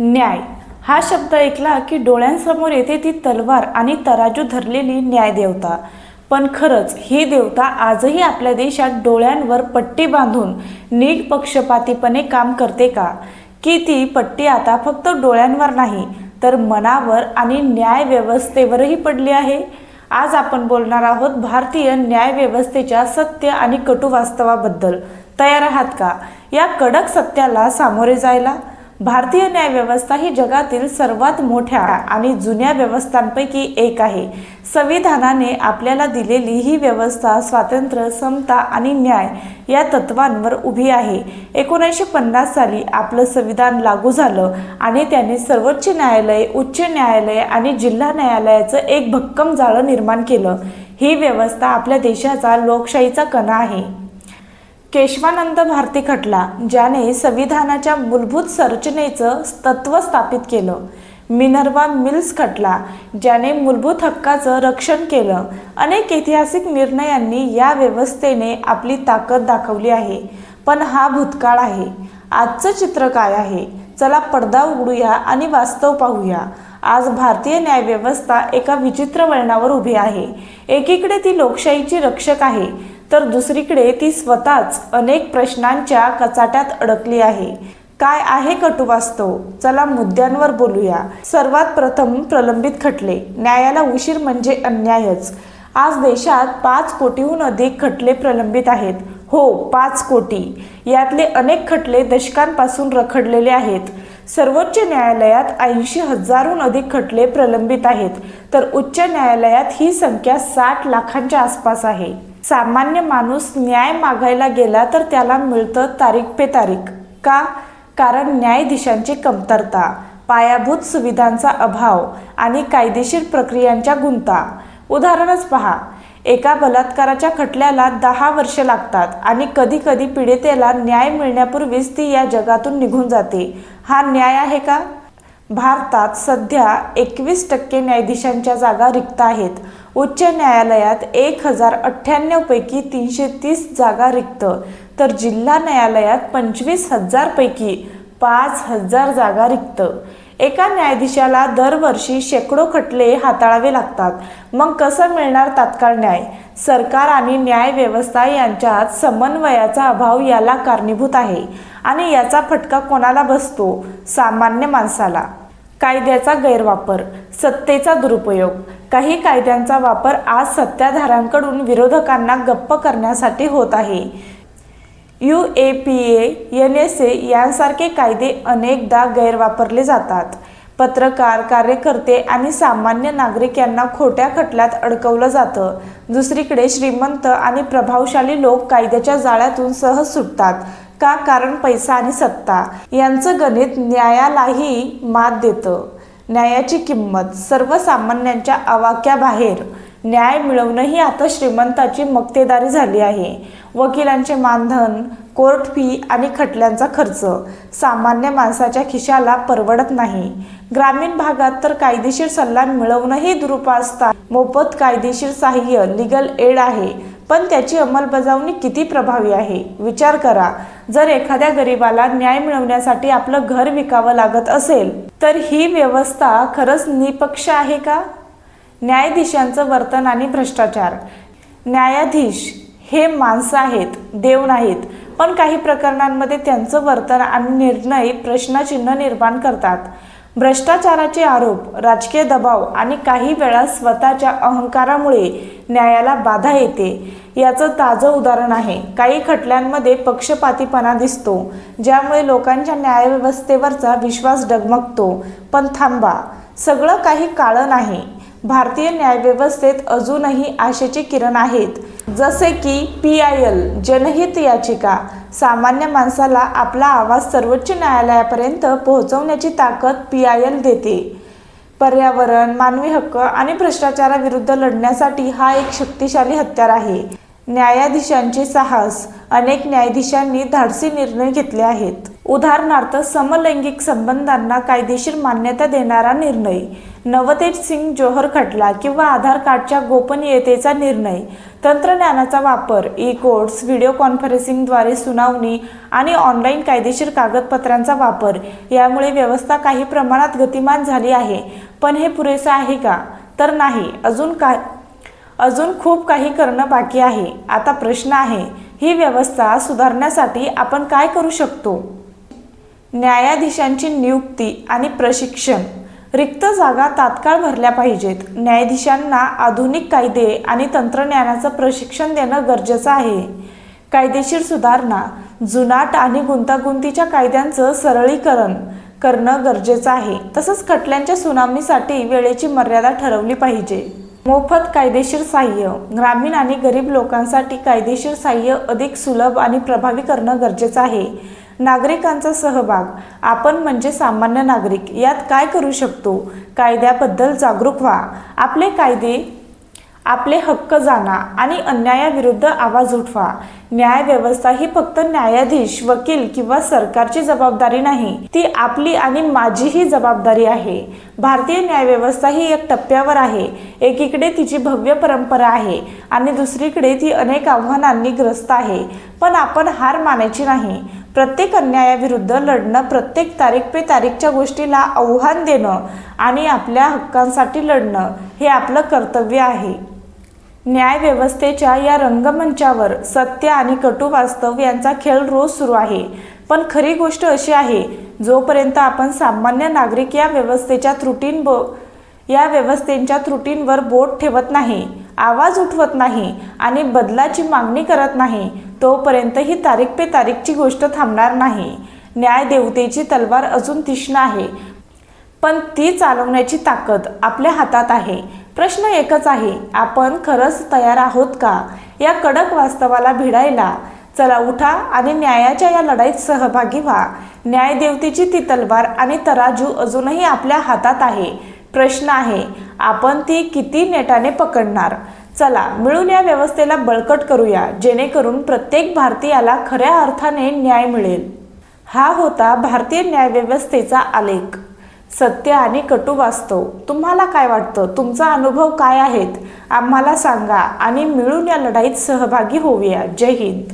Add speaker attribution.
Speaker 1: न्याय. हा शब्द ऐकला की डोळ्यांसमोर येते ती तलवार आणि तराजू धरलेली न्याय देवता पण खरंच ही देवता आजही आपल्या देशात डोळ्यांवर पट्टी बांधून नीट पक्षपातीपणे काम करते का? की ती पट्टी आता फक्त डोळ्यांवर नाही तर मनावर आणि न्याय व्यवस्थेवरही पडली आहे? आज आपण बोलणार आहोत भारतीय न्याय व्यवस्थेच्या सत्य आणि कटू वास्तवाबद्दल. तयार आहात का? या कडक सत्याला सामोरे जायला? भारतीय न्यायव्यवस्था ही जगातील सर्वात मोठ्या आणि जुन्या व्यवस्थांपैकी एक आहे. संविधानाने आपल्याला दिलेली ही व्यवस्था स्वातंत्र्य समता आणि न्याय या तत्वांवर उभी आहे. एकोणीसशे पन्नास साली आपलं संविधान लागू झालं आणि त्याने सर्वोच्च न्यायालय उच्च न्यायालय आणि जिल्हा न्यायालयाचं एक भक्कम जाळं निर्माण केलं. ही व्यवस्था आपल्या देशाचा लोकशाहीचा कणा आहे. केशवानंद भारती खटला ज्याने संविधानाच्या मूलभूत संरचनेचं तत्व स्थापित केलं. मिनर्वा मिल्स खटला ज्याने मूलभूत हक्काचं रक्षण केलं. अनेक ऐतिहासिक निर्णयांनी या व्यवस्थेने आपली ताकद दाखवली आहे. पण हा भूतकाळ आहे. आजचं चित्र काय आहे? चला पडदा उघडूया आणि वास्तव पाहूया. आज भारतीय न्यायव्यवस्था एका विचित्र वळणावर उभी आहे. एकीकडे ती लोकशाहीची रक्षक आहे. तर दुसरीकडे ती स्वतःच अनेक प्रश्नांच्या कचाट्यात अडकली आहे. काय आहे कटू वास्तव चला मुद्द्यांवर बोलूया. सर्वात प्रथम प्रलंबित खटले. न्यायाला उशीर म्हणजे अन्यायच. आज देशात पाच कोटीहून अधिक खटले प्रलंबित आहेत. हो पाच कोटी. यातले अनेक खटले दशकांपासून रखडलेले आहेत. सर्वोच्च न्यायालयात ऐंशी हजारहून अधिक खटले प्रलंबित आहेत. तर उच्च न्यायालयात ही संख्या साठ लाखांच्या आसपास आहे. सामान्य माणूस न्याय मागायला गेला तर त्याला मिळतं तारीख पे तारीख. का? कारण न्यायाधीशांची कमतरता पायाभूत सुविधांचा अभाव आणि कायदेशीर प्रक्रियांच्या गुंता. उदाहरणच पहा एका बलात्काराच्या खटल्याला दहा वर्ष लागतात आणि कधी कधी पीडितेला न्याय मिळण्यापूर्वीच ती या जगातून निघून जाते. हा न्याय आहे का? भारतात सध्या एकवीस टक्के न्यायाधीशांच्या जागा रिक्त आहेत. उच्च न्यायालयात एक हजार अठ्ठ्याण्णवपैकी तीनशे तीस जागा रिक्त तर जिल्हा न्यायालयात पंचवीस हजारपैकी पाच हजार जागा रिक्त. एका न्यायाधीशाला दरवर्षी शेकडो खटले हाताळावे लागतात. मग कसं मिळणार तात्काळ न्याय? सरकार आणि न्याय व्यवस्था यांच्यात समन्वयाचा अभाव याला कारणीभूत आहे आणि याचा फटका कोणाला बसतो? सामान्य माणसाला. कायद्याचा गैरवापर सत्तेचा दुरुपयोग. काही कायद्यांचा वापर आज सत्ताधाऱ्यांकडून विरोधकांना गप्प करण्यासाठी होत आहे. U A P A N S A यांसारखे कायदे अनेकदा गैरवापरले जातात. पत्रकार कार्यकर्ते आणि सामान्य नागरिक यांना खोट्या खटल्यात अडकवलं जातं. दुसरीकडे श्रीमंत आणि प्रभावशाली लोक कायद्याच्या जाळ्यातून सहज सुटतात. का कारण पैसा आणि सत्ता यांचं गणित न्यायालाही मात देतं. न्यायाची किंमत सर्वसामान्यांच्या आवाक्याबाहेर न्याय मिळवणंही आता श्रीमंताची मक्तेदारी झाली आहे. वकिलांचे मानधन कोर्ट फी आणि खटल्यांचा खर्च सामान्य माणसाच्या खिशाला परवडत नाही. ग्रामीण भागात तर कायदेशीर सल्ला मिळवणंही दुरुपासता मोफत कायदेशीर सहाय्य लिगल एड आहे पण त्याची अंमलबजावणी किती प्रभावी आहे? विचार करा. जर एखाद्या गरिबाला न्याय मिळवण्यासाठी आपलं घर विकावं लागत असेल तर ही व्यवस्था खरंच निपक्ष आहे का? न्यायाधीशांचं वर्तन आणि भ्रष्टाचार. न्यायाधीश हे माणसं आहेत देव नाहीत पण काही प्रकरणांमध्ये त्यांचं वर्तन आणि निर्णय प्रश्नचिन्ह निर्माण करतात. भ्रष्टाचाराचे आरोप राजकीय दबाव आणि काही वेळा स्वतःच्या अहंकारामुळे न्यायाला बाधा येते याचं ताजं उदाहरण आहे. काही खटल्यांमध्ये पक्षपातीपणा दिसतो ज्यामुळे लोकांच्या न्यायव्यवस्थेवरचा विश्वास डगमगतो. पण थांबा सगळं काही काळं नाही. भारतीय न्यायव्यवस्थेत अजूनही आशेचे किरण आहेत. जसे की पी आय एल जनहित याचिका सामान्य माणसाला आपला आवाज सर्वोच्च न्यायालयापर्यंत पोहोचवण्याची ताकद पी आय एल देते. पर्यावरण मानवी हक्क आणि भ्रष्टाचाराविरुद्ध लढण्यासाठी हा एक शक्तिशाली हत्यार आहे. न्यायाधीशांचे साहस अनेक न्यायाधीशांनी धाडसी निर्णय घेतले आहेत. उदाहरणार्थ समलैंगिक संबंधांना कायदेशीर मान्यता देणारा निर्णय नवतेज सिंग जोहर खटला किंवा आधार कार्डच्या गोपनीयतेचा निर्णय तंत्रज्ञानाचा वापर ई कोर्ट्स व्हिडिओ कॉन्फरन्सिंगद्वारे सुनावणी आणि ऑनलाईन कायदेशीर कागदपत्रांचा वापर यामुळे व्यवस्था काही प्रमाणात गतिमान झाली आहे. पण हे पुरेसं आहे का? तर नाही. अजून काय अजून खूप काही करणं बाकी आहे. आता प्रश्न आहे ही व्यवस्था सुधारण्यासाठी आपण काय करू शकतो? न्यायाधीशांची नियुक्ती आणि प्रशिक्षण. रिक्त जागा तात्काळ भरल्या पाहिजेत. न्यायाधीशांना आधुनिक कायदे आणि तंत्रज्ञानाचं प्रशिक्षण देणं गरजेचं आहे. कायदेशीर सुधारणा जुनाट आणि गुंतागुंतीच्या कायद्यांचं सरळीकरण करणं गरजेचं आहे. तसंच खटल्यांच्या सुनावणीसाठी वेळेची मर्यादा ठरवली पाहिजे. मोफत कायदेशीर सहाय्य ग्रामीण आणि गरीब लोकांसाठी कायदेशीर सहाय्य अधिक सुलभ आणि प्रभावी करणं गरजेचं आहे. नागरिकांचा सहभाग. आपण म्हणजे सामान्य नागरिक. यात काय करू शकतो? कायद्याबद्दल जागरूक व्हा. आपले कायदे आपले हक्क जाणा आणि अन्यायाविरुद्ध आवाज उठवा. न्यायव्यवस्था ही फक्त न्यायाधीश वकील किंवा सरकारची जबाबदारी नाही. ती आपली आणि माझीही जबाबदारी आहे. भारतीय न्यायव्यवस्था ही एक टप्प्यावर आहे. एकीकडे तिची भव्य परंपरा आहे आणि दुसरीकडे ती अनेक आव्हानांनी ग्रस्त आहे. पण आपण हार मानायची नाही. प्रत्येक अन्यायाविरुद्ध लढणं प्रत्येक तारीख पे तारीखच्या गोष्टीला आव्हान देणं आणि आपल्या हक्कांसाठी लढणं हे आपलं कर्तव्य आहे. न्यायव्यवस्थेच्या या रंगमंचावर सत्य आणि कटू वास्तव यांचा खेळ रोज सुरू आहे. पण खरी गोष्ट अशी आहे जोपर्यंत आपण सामान्य नागरिक या व्यवस्थेच्या त्रुटीं ब या व्यवस्थेच्या त्रुटींवर बोट ठेवत नाही आवाज उठवत नाही आणि बदलाची मागणी करत नाही तोपर्यंत ही तारीख पे तारीखची गोष्ट थांबणार नाही. न्याय देवतेची तलवार अजून तीक्ष्ण आहे पण ती चालवण्याची ताकद आपल्या हातात आहे. प्रश्न एकच आहे आपण खरंच तयार आहोत का? या कडक वास्तवाला भिडायला चला उठा आणि न्यायाच्या या लढाईत सहभागी व्हा. न्यायदेवतेची ती तलवार आणि तराजू अजूनही आपल्या हातात आहे. प्रश्न आहे आपण ती किती नेटाने पकडणार? चला मिळून या व्यवस्थेला बळकट करूया जेणेकरून प्रत्येक भारतीयाला खऱ्या अर्थाने न्याय मिळेल. हा होता भारतीय न्यायव्यवस्थेचा आलेख. सत्य आणि कटू वास्तव. तुम्हाला काय वाटतं? तुमचा अनुभव काय आहेत? आम्हाला सांगा आणि मिळून या लढाईत सहभागी होऊया. जय हिंद.